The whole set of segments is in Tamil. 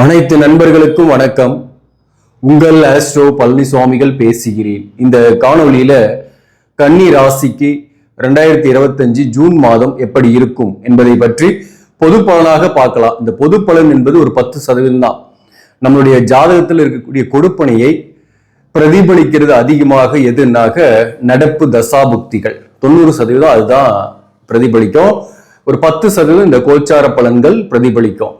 அனைத்து நண்பர்களுக்கும் வணக்கம். உங்கள் ஆஸ்ட்ரோ பழனிசுவாமிகள் பேசுகிறேன். இந்த காணொலியில கன்னி ராசிக்கு ரெண்டாயிரத்தி இருபத்தஞ்சு ஜூன் மாதம் எப்படி இருக்கும் என்பதை பற்றி பொது பலனாக பார்க்கலாம். இந்த பொது பலன் என்பது ஒரு பத்து சதவீதம் தான். நம்மளுடைய ஜாதகத்தில் இருக்கக்கூடிய கொடுப்பனையை பிரதிபலிக்கிறது அதிகமாக எதுனாக நடப்பு தசாபுக்திகள். தொண்ணூறு சதவீதம் அதுதான் பிரதிபலிக்கும். ஒரு பத்து சதவீதம் இந்த கோச்சார பலன்கள் பிரதிபலிக்கும்.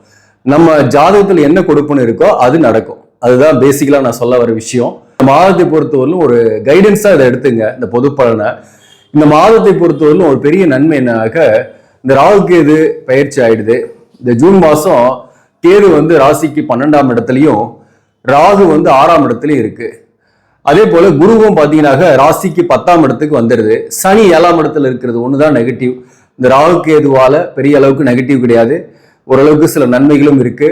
நம்ம ஜாதகத்தில் என்ன கொடுப்புன்னு இருக்கோ அது நடக்கும். அதுதான் பேசிக்கலாக நான் சொல்ல வர விஷயம். இந்த மாதத்தை பொறுத்தவரையிலும் ஒரு கைடன்ஸாக இதை எடுத்துங்க இந்த பொது பலனை. இந்த மாதத்தை பொறுத்தவரையிலும் ஒரு பெரிய நன்மை என்னாக இந்த ராகு கேது பயிற்சி ஆயிடுது. இந்த ஜூன் மாதம் தேரு வந்து ராசிக்கு பன்னெண்டாம் இடத்துலையும் ராகு வந்து ஆறாம் இடத்துலையும் இருக்கு. அதே போல குருவும் பாத்தீங்கன்னாக்க ராசிக்கு பத்தாம் இடத்துக்கு வந்துடுது. சனி ஏழாம் இடத்துல இருக்கிறது ஒன்று தான் நெகட்டிவ் இந்த ராகு கேதுவால பெரிய அளவுக்கு நெகட்டிவ் கிடையாது. ஓரளவுக்கு சில நன்மைகளும் இருக்கு.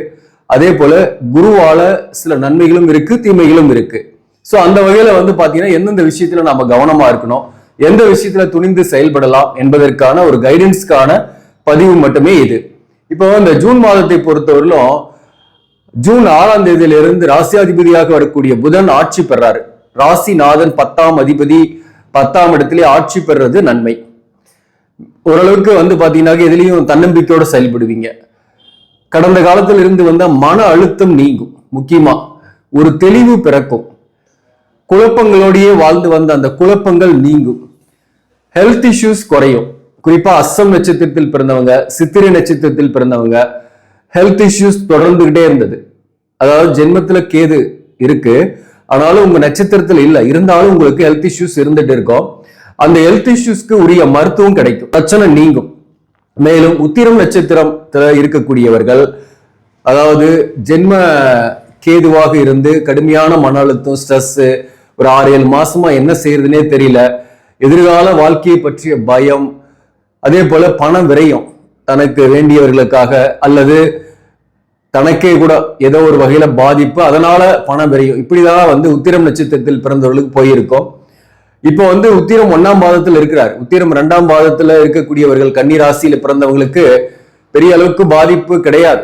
அதே போல குருவால சில நன்மைகளும் இருக்கு தீமைகளும் இருக்கு. ஸோ அந்த வகையில வந்து பாத்தீங்கன்னா எந்தெந்த விஷயத்துல நம்ம கவனமா இருக்கணும் எந்த விஷயத்துல துணிந்து செயல்படலாம் என்பதற்கான ஒரு கைடன்ஸ்க்கான பதிவு மட்டுமே இது. இப்போ இந்த ஜூன் மாதத்தை பொறுத்தவரையிலும் ஜூன் ஆறாம் தேதியிலிருந்து ராசியாதிபதியாக வரக்கூடிய புதன் ஆட்சி பெறாரு. ராசிநாதன் பத்தாம் அதிபதி பத்தாம் இடத்திலே ஆட்சி பெறுறது நன்மை. ஓரளவுக்கு வந்து பாத்தீங்கன்னா எதுலேயும் தன்னம்பிக்கையோட செயல்படுவீங்க. கடந்த காலத்தில் இருந்து வந்த மன அழுத்தம் நீங்கும். முக்கியமா ஒரு தெளிவு பிறக்கும். குழப்பங்களோடையே வாழ்ந்து வந்த அந்த குழப்பங்கள் நீங்கும். ஹெல்த் இஷ்யூஸ் குறையும். குறிப்பா அஸ்ஸம் நட்சத்திரத்தில் பிறந்தவங்க சித்திரை நட்சத்திரத்தில் பிறந்தவங்க ஹெல்த் இஷ்யூஸ் தொடர்ந்துகிட்டே இருந்தது. அதாவது ஜென்மத்துல கேது இருக்கு. ஆனாலும் உங்க நட்சத்திரத்தில் இல்லை. இருந்தாலும் உங்களுக்கு ஹெல்த் இஷ்யூஸ் இருந்துட்டு இருக்கும். அந்த ஹெல்த் இஷ்யூஸ்க்கு உரிய மருத்துவம் கிடைக்கும். பிரச்சனை நீங்கும். மேலும் உத்திரம் நட்சத்திரம் இருக்கக்கூடியவர்கள் அதாவது ஜென்ம கேதுவாக இருந்து கடுமையான மன அழுத்தம் ஸ்ட்ரெஸ் ஒரு ஆறு ஏழு மாசமா என்ன செய்யறதுனே தெரியல. எதிர்கால வாழ்க்கையை பற்றிய பயம் அதே போல பணம் விரையும் தனக்கு வேண்டியவர்களுக்காக அல்லது தனக்கே கூட ஏதோ ஒரு வகையில பாதிப்பு அதனால பணம் விரையும். இப்படிதான் வந்து உத்திரம் நட்சத்திரத்தில் பிறந்தவர்களுக்கு போயிருக்கோம். இப்போ வந்து உத்திரம் ஒன்னாம் பாதத்தில் இருக்கிறார். உத்திரம் இரண்டாம் பாதத்துல இருக்கக்கூடியவர்கள் கன்னிராசியில பிறந்தவங்களுக்கு பெரிய அளவுக்கு பாதிப்பு கிடையாது.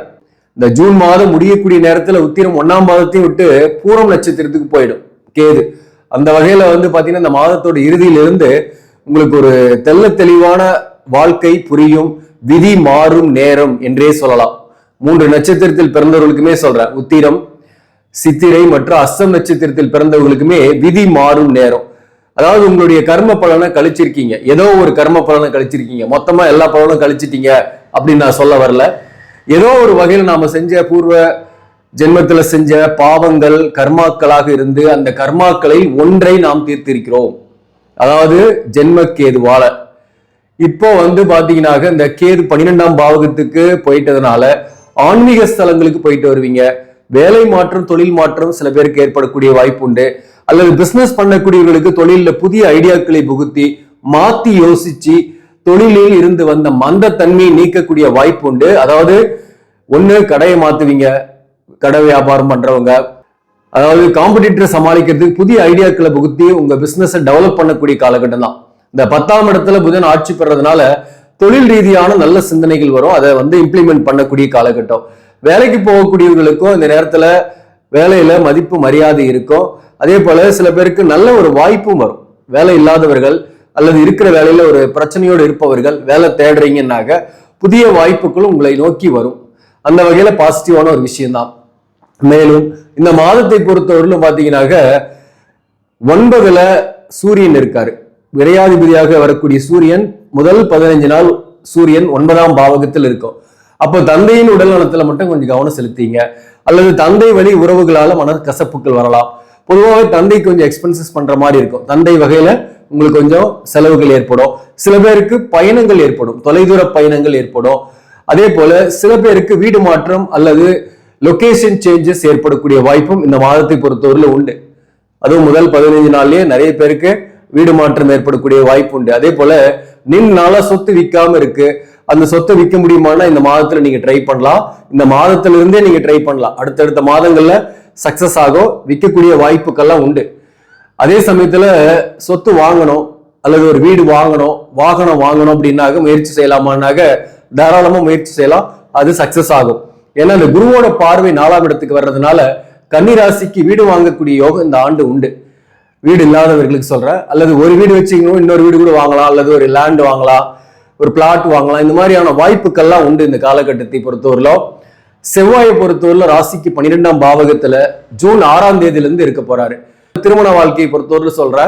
இந்த ஜூன் மாதம் முடியக்கூடிய நேரத்துல உத்திரம் ஒன்னாம் பாதத்தையும் விட்டு பூரம் நட்சத்திரத்துக்கு போயிடும். கேது. அந்த வகையில வந்து பாத்தீங்கன்னா இந்த மாதத்தோட இறுதியிலிருந்து உங்களுக்கு ஒரு தெள்ள தெளிவான வாழ்க்கை புரியும் விதி மாறும் நேரம் என்றே சொல்லலாம். மூன்று நட்சத்திரத்தில் பிறந்தவர்களுக்குமே சொல்றேன். உத்திரம் சித்திரை மற்றும் அஸ்தம் நட்சத்திரத்தில் பிறந்தவர்களுக்குமே விதி மாறும் நேரம். அதாவது உங்களுடைய கர்ம பலனை கழிச்சிருக்கீங்க. ஏதோ ஒரு கர்ம பலனை கழிச்சிருக்கீங்க. மொத்தமா எல்லா பலனும் கழிச்சிட்டீங்க அப்படின்னு நான் சொல்ல வரல. ஏதோ ஒரு வகையில் நாம செஞ்ச பூர்வ ஜென்மத்துல செஞ்ச பாவங்கள் கர்மாக்களாக இருந்து அந்த கர்மாக்களை ஒன்றை நாம் தீர்த்திருக்கிறோம். அதாவது ஜென்ம கேதுவால இப்போ வந்து பாத்தீங்கன்னாக்க இந்த கேது பன்னிரெண்டாம் பாவகத்துக்கு போயிட்டதுனால ஆன்மீக ஸ்தலங்களுக்கு போயிட்டு வருவீங்க. வேலை மாற்றம் தொழில் மாற்றம் சில பேருக்கு ஏற்படக்கூடிய வாய்ப்பு உண்டு. அல்லது பிசினஸ் பண்ணக்கூடியவர்களுக்கு தொழில புதிய ஐடியாக்களை புகுத்தி மாத்தி யோசிச்சு தொழிலில் இருந்து வந்த மந்த தன்மையை நீக்கக்கூடிய வாய்ப்பு உண்டு. அதாவது ஒன்று கடையை மாத்துவீங்க கடை வியாபாரம் பண்றவங்க. அதாவது காம்படிட்டரை சமாளிக்கிறதுக்கு புதிய ஐடியாக்களை புகுத்தி உங்க பிசினஸை டெவலப் பண்ணக்கூடிய காலகட்டம் தான். இந்த பத்தாம் இடத்துல புதன் ஆட்சி பெறதுனால தொழில் ரீதியான நல்ல சிந்தனைகள் வரும். அதை வந்து இம்ப்ளிமெண்ட் பண்ணக்கூடிய காலகட்டம். வேலைக்கு போகக்கூடியவர்களுக்கும் இந்த நேரத்துல வேலையில மதிப்பு மரியாதை இருக்கும். அதே போல சில பேருக்கு நல்ல ஒரு வாய்ப்பும் வரும். வேலை இல்லாதவர்கள் அல்லது இருக்கிற வேலையில ஒரு பிரச்சனையோடு இருப்பவர்கள் வேலை தேடுறீங்கன்னாக்க புதிய வாய்ப்புகளும் உங்களை நோக்கி வரும். அந்த வகையில பாசிட்டிவான ஒரு விஷயம்தான். மேலும் இந்த மாதத்தை பொறுத்தவரையிலும் பாத்தீங்கன்னாக்க ஒன்பதுல சூரியன் இருக்காரு. விரையாதிபதியாக வரக்கூடிய சூரியன் முதல் பதினைஞ்சு நாள் சூரியன் ஒன்பதாம் பாவகத்தில் இருக்கும். அப்போ தந்தையின் உடல் நலத்துல மட்டும் கொஞ்சம் கவனம் செலுத்திங்க. அல்லது தந்தை வழி உறவுகளால மன கசப்புகள் வரலாம். பொதுவாக தந்தை கொஞ்சம் எக்ஸ்பென்சஸ் பண்ற மாதிரி இருக்கும். தந்தை வகையில உங்களுக்கு கொஞ்சம் செலவுகள் ஏற்படும். சில பேருக்கு பயணங்கள் ஏற்படும். தொலைதூர பயணங்கள் ஏற்படும். அதே போல சில பேருக்கு வீடு மாற்றம் அல்லது லொகேஷன் சேஞ்சஸ் ஏற்படக்கூடிய வாய்ப்பும் இந்த மாதத்தை பொறுத்தவரையில் உண்டு. அதுவும் முதல் பதினைஞ்சு நாள்லயே நிறைய பேருக்கு வீடு மாற்றம் ஏற்படக்கூடிய வாய்ப்பு உண்டு. அதே போல நின் நாளா சொத்து விற்காம இருக்கு. அந்த சொத்தை விற்க முடியுமானா இந்த மாதத்துல நீங்க ட்ரை பண்ணலாம். இந்த மாதத்துல இருந்தே நீங்க ட்ரை பண்ணலாம். அடுத்தடுத்த மாதங்கள்ல சக்சஸ் ஆகும் விற்கக்கூடிய வாய்ப்புக்கெல்லாம் உண்டு. அதே சமயத்தில் சொத்து வாங்கணும் அல்லது ஒரு வீடு வாங்கணும் வாகனம் வாங்கணும் அப்படின்னாக முயற்சி செய்யலாமான்னாக தாராளமாக முயற்சி செய்யலாம் அது சக்சஸ் ஆகும். ஏன்னா அந்த குருவோட பார்வை நாலாம் இடத்துக்கு வர்றதுனால கன்னிராசிக்கு வீடு வாங்கக்கூடிய யோகம் இந்த ஆண்டு உண்டு. வீடு இல்லாதவர்களுக்கு சொல்கிறேன் அல்லது ஒரு வீடு வச்சுக்கணும் இன்னொரு வீடு கூட வாங்கலாம் அல்லது ஒரு லேண்ட் வாங்கலாம் ஒரு பிளாட் வாங்கலாம் இந்த மாதிரியான வாய்ப்புகள்லாம் உண்டு இந்த காலகட்டத்தை பொறுத்தவரையிலும். செவ்வாயை பொறுத்தவரையில் ராசிக்கு பன்னிரெண்டாம் பாவகத்துல ஜூன் ஆறாம் தேதியிலேருந்து இருக்க போறாரு. திருமண வாழ்க்கையை பொறுத்தவரை சொல்ற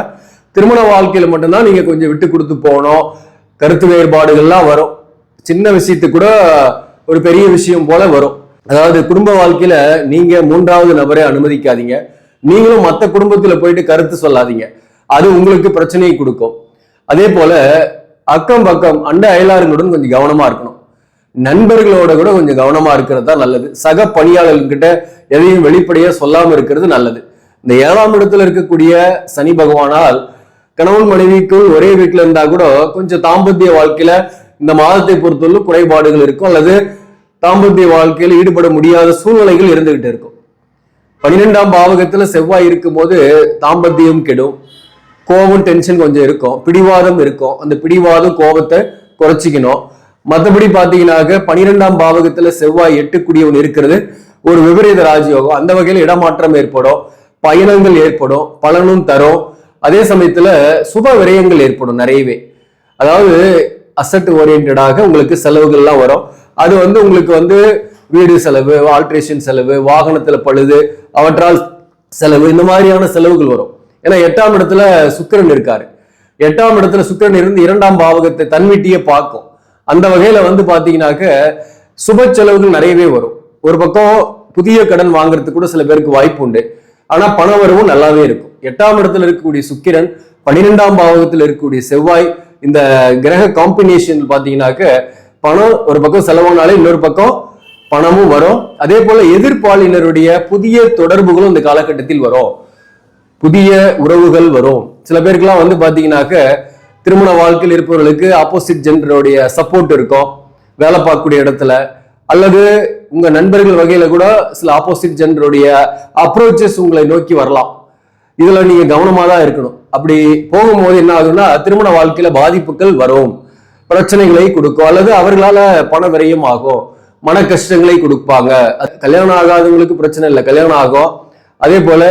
திருமண வாழ்க்கையில மட்டும்தான் நீங்க கொஞ்சம் விட்டு கொடுத்து போகணும். கருத்து வேறுபாடுகள்லாம் வரும். சின்ன விஷயத்துக்கு கூட ஒரு பெரிய விஷயம் போல வரும். அதாவது குடும்ப வாழ்க்கையில நீங்க மூன்றாவது நபரை அனுமதிக்காதீங்க. நீங்களும் மற்ற குடும்பத்துல போயிட்டு கருத்து சொல்லாதீங்க. அது உங்களுக்கு பிரச்சனையை கொடுக்கும். அதே போல அக்கம் பக்கம் அண்ட அயலாருங்களுடன் கொஞ்சம் கவனமா இருக்கணும். நண்பர்களோட கூட கொஞ்சம் கவனமா இருக்கிறது தான் நல்லது. சக பணியாளர்கிட்ட எதையும் வெளிப்படையா சொல்லாம இருக்கிறது நல்லது. இந்த ஏழாம் இடத்துல இருக்கக்கூடிய சனி பகவானால் கணவன் மனைவிக்குள் ஒரே வீட்டில் இருந்தா கூட கொஞ்சம் தாம்பத்திய வாழ்க்கையில இந்த மாதத்தை பொறுத்தவரை குறைபாடுகள் இருக்கும். அல்லது தாம்பத்திய வாழ்க்கையில் ஈடுபட முடியாத சூழ்நிலைகள் இருந்துகிட்டு இருக்கும். பன்னிரெண்டாம் பாவகத்துல செவ்வாய் இருக்கும் போது தாம்பத்தியம் கெடும். கோபம் டென்ஷன் கொஞ்சம் இருக்கும். பிடிவாதம் இருக்கும். அந்த பிடிவாதம் கோபத்தை குறைச்சிக்கணும். மற்றபடி பார்த்தீங்கன்னாக்க பனிரெண்டாம் பாவகத்துல செவ்வாய் எட்டுக்குடியவன் இருக்கிறது. ஒரு விபரீத ராஜயோகம். அந்த வகையில் இடமாற்றம் ஏற்படும் பயணங்கள் ஏற்படும் பலனும் தரும். அதே சமயத்துல சுப விரயங்கள் ஏற்படும் நிறையவே. அதாவது அசட் ஓரியன்டாக உங்களுக்கு செலவுகள்லாம் வரும். அது வந்து உங்களுக்கு வந்து வீடு செலவு ஆல்ட்ரேஷன் செலவு வாகனத்துல பழுது அவற்றால் செலவு இந்த மாதிரியான செலவுகள் வரும். ஏன்னா எட்டாம் இடத்துல சுக்கிரன் இருக்காரு. எட்டாம் இடத்துல சுக்கிரன் இருந்து இரண்டாம் பாவகத்தை தன்வீட்டியே பார்க்கும். அந்த வகையில வந்து பாத்தீங்கன்னாக்க சுப செலவுகள் நிறையவே வரும். ஒரு பக்கம் புதிய கடன் வாங்குறதுக்கு கூட சில பேருக்கு வாய்ப்பு உண்டு. ஆனா பண வரவும் நல்லாவே இருக்கும். எட்டாம் இடத்துல இருக்கக்கூடிய சுக்கிரன் பன்னிரெண்டாம் பாவகத்தில் இருக்கக்கூடிய செவ்வாய் இந்த கிரக காம்பினேஷன் பாத்தீங்கன்னாக்க பணம் ஒரு பக்கம் செலவானாலே இன்னொரு பக்கம் பணமும் வரும். அதே போல எதிர்ப்பாளினருடைய புதிய தொடர்புகளும் இந்த காலகட்டத்தில் வரும். புதிய உறவுகள் வரும். சில பேருக்குலாம் வந்து பாத்தீங்கன்னாக்க திருமண வாழ்க்கையில் இருப்பவர்களுக்கு ஆப்போசிட் ஜெண்டருடைய சப்போர்ட் இருக்கும். வேலை பார்க்கக்கூடிய இடத்துல. அல்லது உங்க நண்பர்கள் வகையில கூட சில ஆப்போசிட் ஜெண்டருடைய அப்ரோச்சஸ் உங்களை நோக்கி வரலாம். இதுல நீங்க கவனமா தான் இருக்கணும். அப்படி போகும்போது என்ன ஆகுதுன்னா திருமண வாழ்க்கையில பாதிப்புகள் வரும். பிரச்சனைகளை கொடுக்கும். அல்லது அவர்களால பண விரயம் ஆகும். மன கஷ்டங்களை கொடுப்பாங்க. கல்யாணம் ஆகாதவங்களுக்கு பிரச்சனை இல்லை கல்யாணம் ஆகும். அதே போல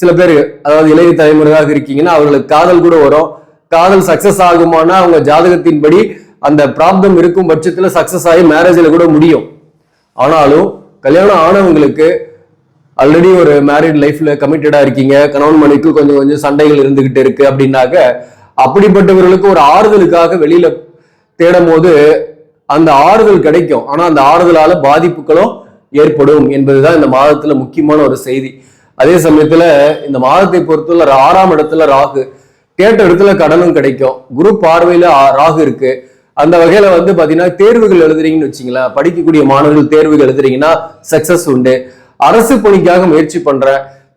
சில பேர் அதாவது இளைய தலைமுறையாக இருக்கீங்கன்னா அவர்களுக்கு காதல் கூட வரும். காதல் சக்சஸ் ஆகுமானா அவங்க ஜாதகத்தின்படி அந்த பிராப்தம் இருக்கும் பட்சத்தில் சக்சஸ் ஆகி மேரேஜில் கூட முடியும். ஆனாலும் கல்யாணம் ஆனவங்களுக்கு ஆல்ரெடி ஒரு மேரிட் லைஃப்ல கமிட்டடா இருக்கீங்க. கணவன் மனைக்கு கொஞ்சம் கொஞ்சம் சண்டைகள் இருந்துகிட்டு இருக்கு அப்படின்னாக்க அப்படிப்பட்டவர்களுக்கு ஒரு ஆறுதலுக்காக வெளியில தேடும் போது அந்த ஆறுதல் கிடைக்கும். ஆனா அந்த ஆறுதலால பாதிப்புகளும் ஏற்படும் என்பதுதான் இந்த மாதத்துல முக்கியமான ஒரு செய்தி. அதே சமயத்துல இந்த மாதத்தை பொறுத்தவரை ஆறாம் இடத்துல ராகு. கேட்ட இடத்துல கடனும் கிடைக்கும். குரு பார்வையில ராகு இருக்கு. அந்த வகையில வந்து பாத்தீங்கன்னா தேர்வுகள் எழுதுறீங்கன்னு வச்சுங்களேன் படிக்கக்கூடிய மாணவர்கள் தேர்வுகள் எழுதுறீங்கன்னா சக்சஸ் உண்டு. அரசு பணிக்காக முயற்சி பண்ற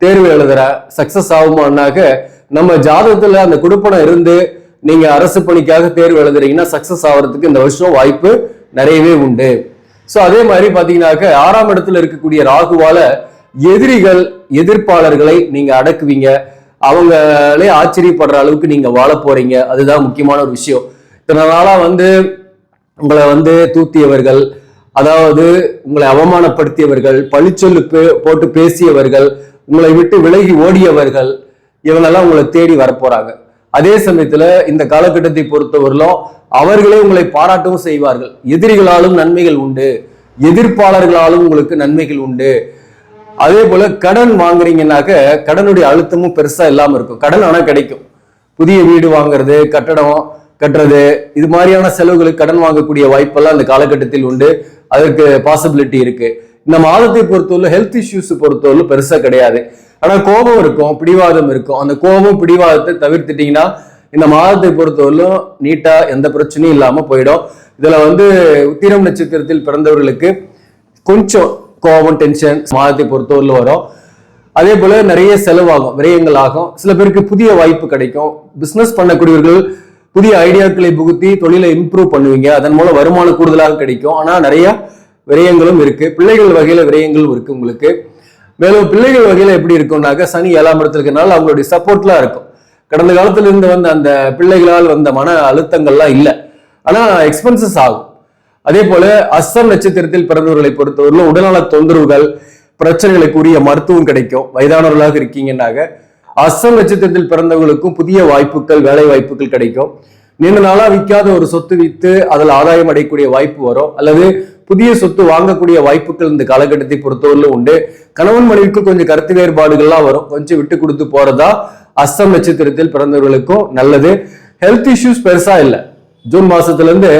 தேர்வு எழுதுற சக்சஸ் ஆகுமானாக்க நம்ம ஜாதகத்துல அந்த குடுப்பணம் இருந்து நீங்க அரசு பணிக்காக தேர்வு எழுதுறீங்கன்னா சக்சஸ் ஆகிறதுக்கு இந்த வருஷம் வாய்ப்பு நிறையவே உண்டு. ஸோ அதே மாதிரி பாத்தீங்கன்னாக்க ஆறாம் இடத்துல இருக்கக்கூடிய ராகுவால எதிரிகள் எதிர்ப்பாளர்களை நீங்க அடக்குவீங்க. அவங்களே ஆச்சரியப்படுற அளவுக்கு நீங்க வாழ போறீங்க. அதுதான் முக்கியமான ஒரு விஷயம். இத்தனை நாளா வந்து உங்களை வந்து தூத்தியவர்கள் அதாவது உங்களை அவமானப்படுத்தியவர்கள் பழிச்சொல்லு போட்டு பேசியவர்கள் உங்களை விட்டு விலகி ஓடியவர்கள் இவங்கெல்லாம் உங்களை தேடி வரப்போறாங்க. அதே சமயத்துல இந்த காலகட்டத்தை பொறுத்தவரையிலும் அவர்களே உங்களை பாராட்டவும் செய்வார்கள். எதிரிகளாலும் நன்மைகள் உண்டு. எதிர்ப்பாளர்களாலும் உங்களுக்கு நன்மைகள் உண்டு. அதே போல கடன் வாங்குறீங்கன்னாக்க கடனுடைய அழுத்தமும் பெருசா இல்லாம இருக்கும். கடன் ஆனா கிடைக்கும். புதிய வீடு வாங்குறது கட்டடம் கட்டுறது இது மாதிரியான செலவுகளுக்கு கடன் வாங்கக்கூடிய வாய்ப்பெல்லாம் அந்த காலகட்டத்தில் உண்டு. அதற்கு பாசிபிலிட்டி இருக்கு. இந்த மாதத்தை பொறுத்தவரை ஹெல்த் இஷ்யூஸ் பொறுத்தவரை பெருசா கிடையாது. ஆனா கோபம் இருக்கும் பிடிவாதம் இருக்கும். அந்த கோபம் பிடிவாதத்தை தவிர்த்துட்டீங்கன்னா இந்த மாதத்தை பொறுத்தவரையிலும் நீட்டா எந்த பிரச்சனையும் இல்லாம போயிடும். இதுல வந்து உத்திரம் நட்சத்திரத்தில் பிறந்தவர்களுக்கு கொஞ்சம் கோபம் டென்ஷன் மாதத்தை பொறுத்தவரையில் வரும். அதே போல நிறைய செலவாகும் விரயங்கள் ஆகும். சில பேருக்கு புதிய வாய்ப்பு கிடைக்கும். பிசினஸ் பண்ணக்கூடியவர்கள் புதிய ஐடியாக்களை புகுத்தி தொழிலை இம்ப்ரூவ் பண்ணுவீங்க. அதன் மூலம் வருமானம் கூடுதலாக கிடைக்கும். ஆனா நிறைய விரயங்களும் இருக்கு. பிள்ளைகள் வகையில விரயங்களும் இருக்கு உங்களுக்கு. மேலும் பிள்ளைகள் வகையில எப்படி இருக்கும்னாக்க சனி ஏழாம் இடத்துல இருக்கனால அவங்களுடைய சப்போர்ட்லாம் இருக்கும். கடந்த காலத்துல இருந்து வந்த அந்த பிள்ளைகளால் வந்த மன அழுத்தங்கள்லாம் இல்லை. ஆனா எக்ஸ்பென்சஸ் ஆகும். அதே போல அஸ்தம் நட்சத்திரத்தில் பிறந்தவர்களை பொறுத்தவரையிலும் உடல்நல தொந்தரவுகள் பிரச்சனைகளுக்குரிய மருத்துவம் கிடைக்கும். வயதானவர்களாக இருக்கீங்கன்னாக அஸ்தம் நட்சத்திரத்தில் பிறந்தவர்களுக்கும் புதிய வாய்ப்புகள் வேலை வாய்ப்புகள் கிடைக்கும். நீண்ட நாளா விற்காத ஒரு சொத்து வித்து அதில் ஆதாயம் அடையக்கூடிய வாய்ப்பு வரும். அல்லது புதிய சொத்து வாங்கக்கூடிய வாய்ப்புகள் இந்த காலகட்டத்தை பொறுத்தவரையிலும் உண்டு. கணவன் மனைவிக்கு கொஞ்சம் கருத்து வேறுபாடுகள்லாம் வரும். கொஞ்சம் விட்டு கொடுத்து போறதா அஸ்தம் நட்சத்திரத்தில் பிறந்தவர்களுக்கும் நல்லது. ஹெல்த் இஷ்யூஸ் பெருசா இல்லை. ஜூன் மாசத்துல இருந்து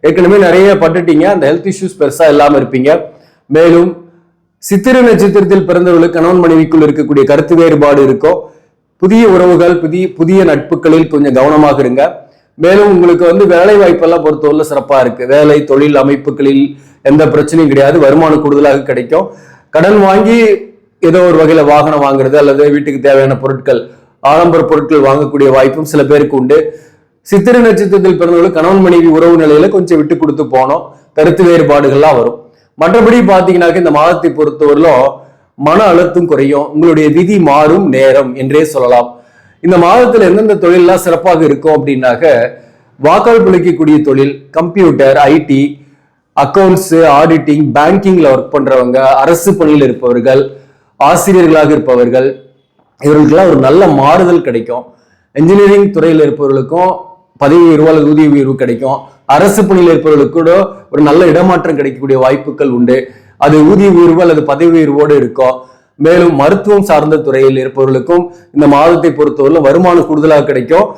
ஏற்கனவே நிறைய பட்டுட்டீங்க. அந்த ஹெல்த் இஷ்யூஸ் பெருசா இல்லாம இருப்பீங்க. மேலும் சித்திரை நட்சத்திரத்தில் பிறந்தவர்களுக்கு கணவன் மனைவிக்குள் இருக்கக்கூடிய கருத்து வேறுபாடு இருக்கும் புதிய உறவுகள் புதிய புதிய நட்புகளில் கொஞ்சம் கவனமாக இருங்க. மேலும் உங்களுக்கு வந்து வேலை வாய்ப்பெல்லாம் பொறுத்தவரை சிறப்பா இருக்கு. வேலை தொழில் அமைப்புகளில் எந்த பிரச்சனையும் கிடையாது. வருமானம் கூடுதலாக கிடைக்கும். கடன் வாங்கி ஏதோ ஒரு வகையில வாகனம் வாங்குறது அல்லது வீட்டுக்கு தேவையான பொருட்கள் ஆடம்பர பொருட்கள் வாங்கக்கூடிய வாய்ப்பும் சில பேருக்கு உண்டு. சித்திரை நட்சத்திரத்தில் பிறந்தவர்கள் கணவன் மனைவி உறவு நிலையில கொஞ்சம் விட்டு கொடுத்து போனோம். கருத்து வேறுபாடுகள்லாம் வரும். மற்றபடி பாத்தீங்கன்னாக்க இந்த மாதத்தை பொறுத்தவரையிலும் மன அழுத்தம் குறையும். உங்களுடைய விதி மாறும் நேரம் என்றே சொல்லலாம். இந்த மாதத்துல எந்தெந்த தொழிலெல்லாம் சிறப்பாக இருக்கும் அப்படின்னாக்க வாக்காளர் பிழைக்கக்கூடிய தொழில் கம்ப்யூட்டர் ஐடி அக்கௌண்ட்ஸ் ஆடிட்டிங் பேங்கிங்ல ஒர்க் பண்றவங்க அரசு பணியில் இருப்பவர்கள் ஆசிரியர்களாக இருப்பவர்கள் இவர்களுக்கெல்லாம் ஒரு நல்ல மாறுதல் கிடைக்கும். இன்ஜினியரிங் துறையில் இருப்பவர்களுக்கும் பதவி உயர்வு அல்லது ஊதிய உயர்வு கிடைக்கும். அரசு பணியில் இருப்பவர்களுக்கு கூட ஒரு நல்ல இடமாற்றம் கிடைக்கக்கூடிய வாய்ப்புகள் உண்டு. அது ஊதிய உயர்வு அல்லது பதவி உயர்வோடு இருக்கும். மேலும் மருத்துவம் சார்ந்த துறையில் இருப்பவர்களுக்கும் இந்த மாதத்தை பொறுத்தவரை வருமானம் கூடுதலாக கிடைக்கும்.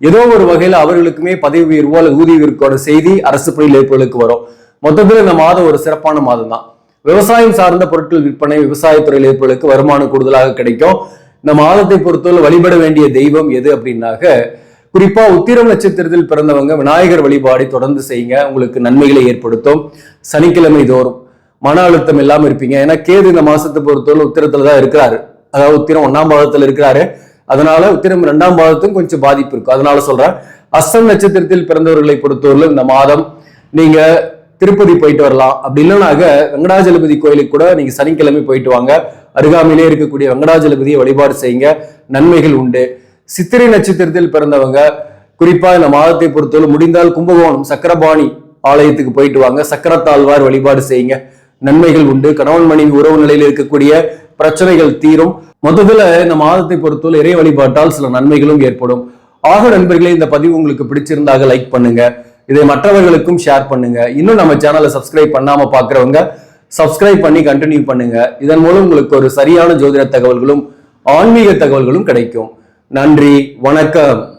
ஏதோ ஒரு வகையில் அவர்களுக்குமே பதவி உயர்வோ அல்லது ஊதிய உயர்வோட செய்தி அரசு பணியில் இருப்பவர்களுக்கு வரும். மொத்தத்தில் இந்த மாதம் ஒரு சிறப்பான மாதம் தான். விவசாயம் சார்ந்த பொருட்கள் விற்பனை விவசாயத்துறையில் இருப்பவர்களுக்கு வருமானம் கூடுதலாக கிடைக்கும். இந்த மாதத்தை பொறுத்தவரை வழிபட வேண்டிய தெய்வம் எது அப்படின்னாக்க குறிப்பா உத்திரம் நட்சத்திரத்தில் பிறந்தவங்க விநாயகர் வழிபாடை தொடர்ந்து செய்யுங்க. உங்களுக்கு நன்மைகளை ஏற்படுத்தும். சனிக்கிழமை தோறும் மன அழுத்தம் இல்லாம இருப்பீங்க. ஏன்னா கேது இந்த மாசத்தை பொறுத்தவரை உத்திரத்துல தான் இருக்கிறாரு. அதாவது உத்திரம் ஒன்னாம் பாதத்துல இருக்கிறாரு. அதனால உத்திரம் இரண்டாம் பாதத்துக்கும் கொஞ்சம் பாதிப்பு இருக்கும். அதனால சொல்றேன் அஸ்தம் நட்சத்திரத்தில் பிறந்தவர்களை பொறுத்தவரையில் இந்த மாதம் நீங்க திருப்பதி போயிட்டு வரலாம். அப்படி இல்லைனாக்க வெங்கடாஜலபதி கோயிலுக்கு கூட நீங்க சனிக்கிழமை போயிட்டு வாங்க. அருகாமையிலே இருக்கக்கூடிய வெங்கடாஜலபதியை வழிபாடு செய்யுங்க. நன்மைகள் உண்டு. சித்திரை நட்சத்திரத்தில் பிறந்தவங்க குறிப்பா இந்த மாதத்தை பொறுத்தவரை முடிந்தால் கும்பகோணம் சக்கரபாணி ஆலயத்துக்கு போயிட்டு வாங்க. சக்கரத்தாழ்வார் வழிபாடு செய்யுங்க. நன்மைகள் உண்டு. கணவன் மனைவி உறவு நிலையில் இருக்கக்கூடிய பிரச்சனைகள் தீரும். மொத்தத்துல இந்த மாதத்தை பொறுத்தவரை இறை வழிபாட்டால் சில நன்மைகளும் ஏற்படும். ஆக நண்பர்களே இந்த பதிவு உங்களுக்கு பிடிச்சிருந்தாக லைக் பண்ணுங்க. இதை மற்றவர்களுக்கும் ஷேர் பண்ணுங்க. இன்னும் நம்ம சேனலை சப்ஸ்கிரைப் பண்ணாம பாக்குறவங்க சப்ஸ்கிரைப் பண்ணி கண்டினியூ பண்ணுங்க. இதன் மூலம் உங்களுக்கு ஒரு சரியான ஜோதிட தகவல்களும் ஆன்மீக தகவல்களும் கிடைக்கும். நன்றி வணக்கம்.